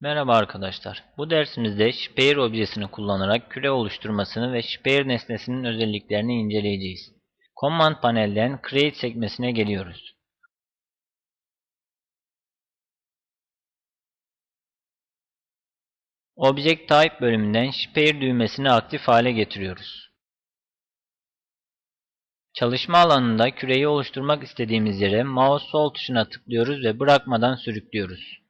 Merhaba arkadaşlar. Bu dersimizde Sphere objesini kullanarak küre oluşturmasını ve Sphere nesnesinin özelliklerini inceleyeceğiz. Command panelden Create sekmesine geliyoruz. Object Type bölümünden Sphere düğmesini aktif hale getiriyoruz. Çalışma alanında küreyi oluşturmak istediğimiz yere mouse sol tuşuna tıklıyoruz ve bırakmadan sürüklüyoruz.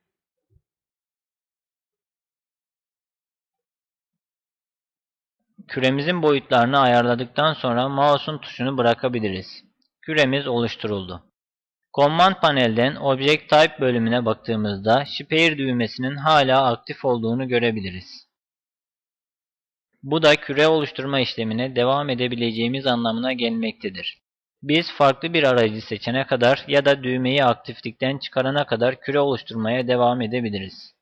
Küremizin boyutlarını ayarladıktan sonra mouse'un tuşunu bırakabiliriz. Küremiz oluşturuldu. Command panelden Object Type bölümüne baktığımızda Sphere düğmesinin hala aktif olduğunu görebiliriz. Bu da küre oluşturma işlemine devam edebileceğimiz anlamına gelmektedir. Biz farklı bir aracı seçene kadar ya da düğmeyi aktiflikten çıkarana kadar küre oluşturmaya devam edebiliriz.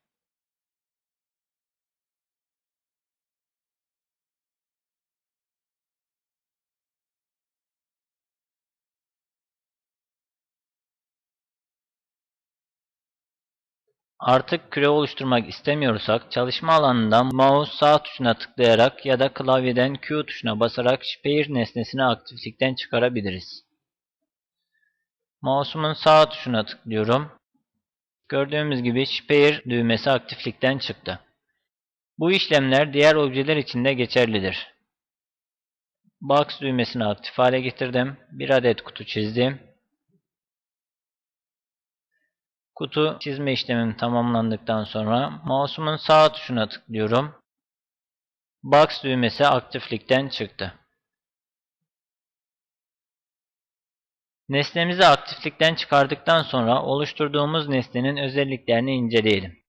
Artık küre oluşturmak istemiyorsak çalışma alanından mouse sağ tuşuna tıklayarak ya da klavyeden Q tuşuna basarak Sphere nesnesini aktiflikten çıkarabiliriz. Mouse'umun sağ tuşuna tıklıyorum. Gördüğümüz gibi Sphere düğmesi aktiflikten çıktı. Bu işlemler diğer objeler için de geçerlidir. Box düğmesini aktif hale getirdim. Bir adet kutu çizdim. Kutu çizme işlemim tamamlandıktan sonra mouse'umun sağ tuşuna tıklıyorum. Box düğmesi aktiflikten çıktı. Nesnemizi aktiflikten çıkardıktan sonra oluşturduğumuz nesnenin özelliklerini inceleyelim.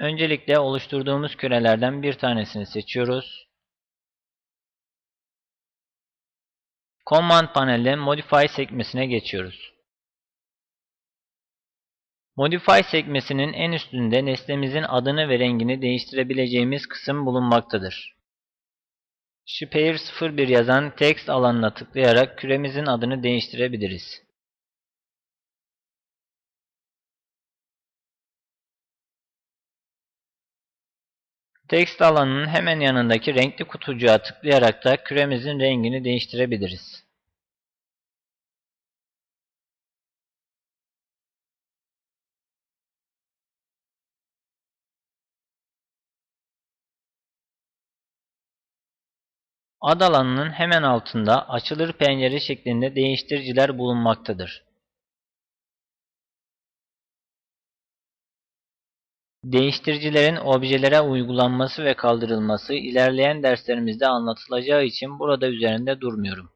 Öncelikle oluşturduğumuz kürelerden bir tanesini seçiyoruz. Command panelden Modify sekmesine geçiyoruz. Modify sekmesinin en üstünde nesnemizin adını ve rengini değiştirebileceğimiz kısım bulunmaktadır. Sphere 01 yazan text alanına tıklayarak küremizin adını değiştirebiliriz. Text alanının hemen yanındaki renkli kutucuğa tıklayarak da küremizin rengini değiştirebiliriz. Ad alanının hemen altında açılır pencere şeklinde değiştiriciler bulunmaktadır. Değiştiricilerin objelere uygulanması ve kaldırılması ilerleyen derslerimizde anlatılacağı için burada üzerinde durmuyorum.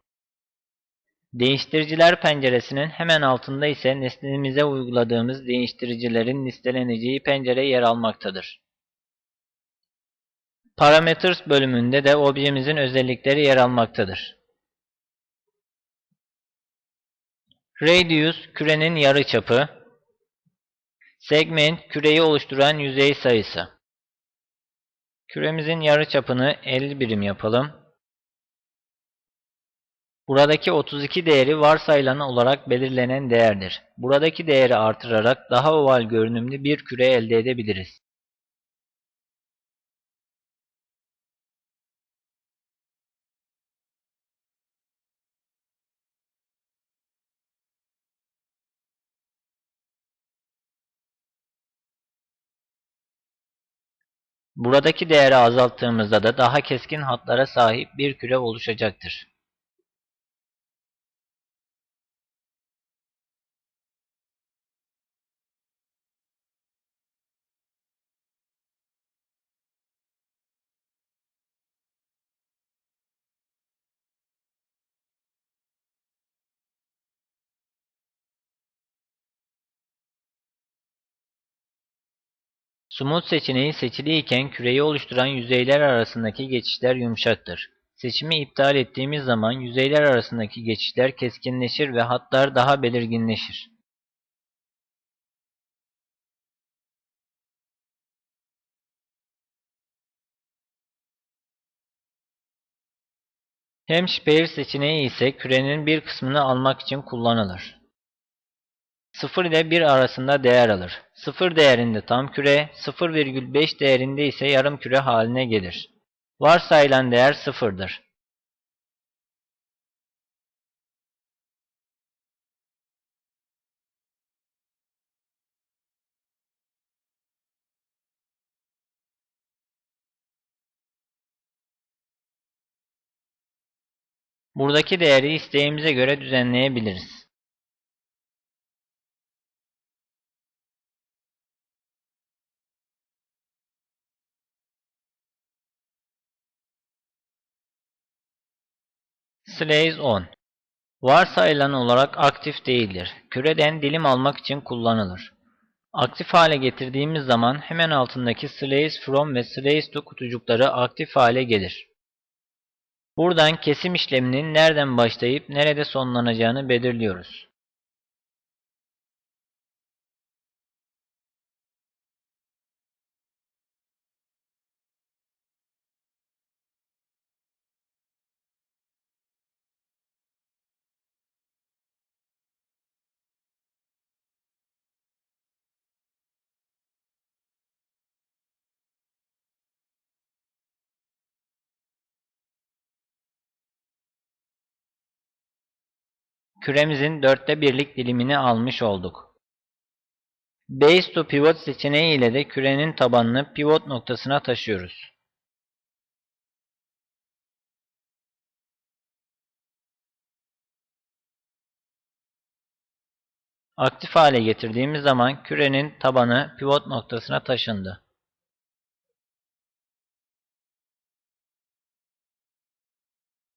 Değiştiriciler penceresinin hemen altında ise nesnemize uyguladığımız değiştiricilerin listeleneceği pencere yer almaktadır. Parameters bölümünde de objemizin özellikleri yer almaktadır. Radius kürenin yarıçapı, segment küreyi oluşturan yüzey sayısı. Küremizin yarıçapını 50 birim yapalım. Buradaki 32 değeri varsayılan olarak belirlenen değerdir. Buradaki değeri artırarak daha oval görünümlü bir küre elde edebiliriz. Buradaki değeri azalttığımızda da daha keskin hatlara sahip bir küre oluşacaktır. Smooth seçeneği seçiliyken küreyi oluşturan yüzeyler arasındaki geçişler yumuşaktır. Seçimi iptal ettiğimiz zaman yüzeyler arasındaki geçişler keskinleşir ve hatlar daha belirginleşir. Hem Sphere seçeneği ise kürenin bir kısmını almak için kullanılır. 0 ile 1 arasında değer alır. 0 değerinde tam küre, 0,5 değerinde ise yarım küre haline gelir. Varsayılan değer 0'dır. Buradaki değeri isteğimize göre düzenleyebiliriz. Slays 10 Varsayılan olarak aktif değildir. Küreden dilim almak için kullanılır. Aktif hale getirdiğimiz zaman hemen altındaki Slays from ve Slays to kutucukları aktif hale gelir. Buradan kesim işleminin nereden başlayıp nerede sonlanacağını belirliyoruz. Küremizin dörtte birlik dilimini almış olduk. Base to Pivot seçeneği ile de kürenin tabanını pivot noktasına taşıyoruz. Aktif hale getirdiğimiz zaman kürenin tabanı pivot noktasına taşındı.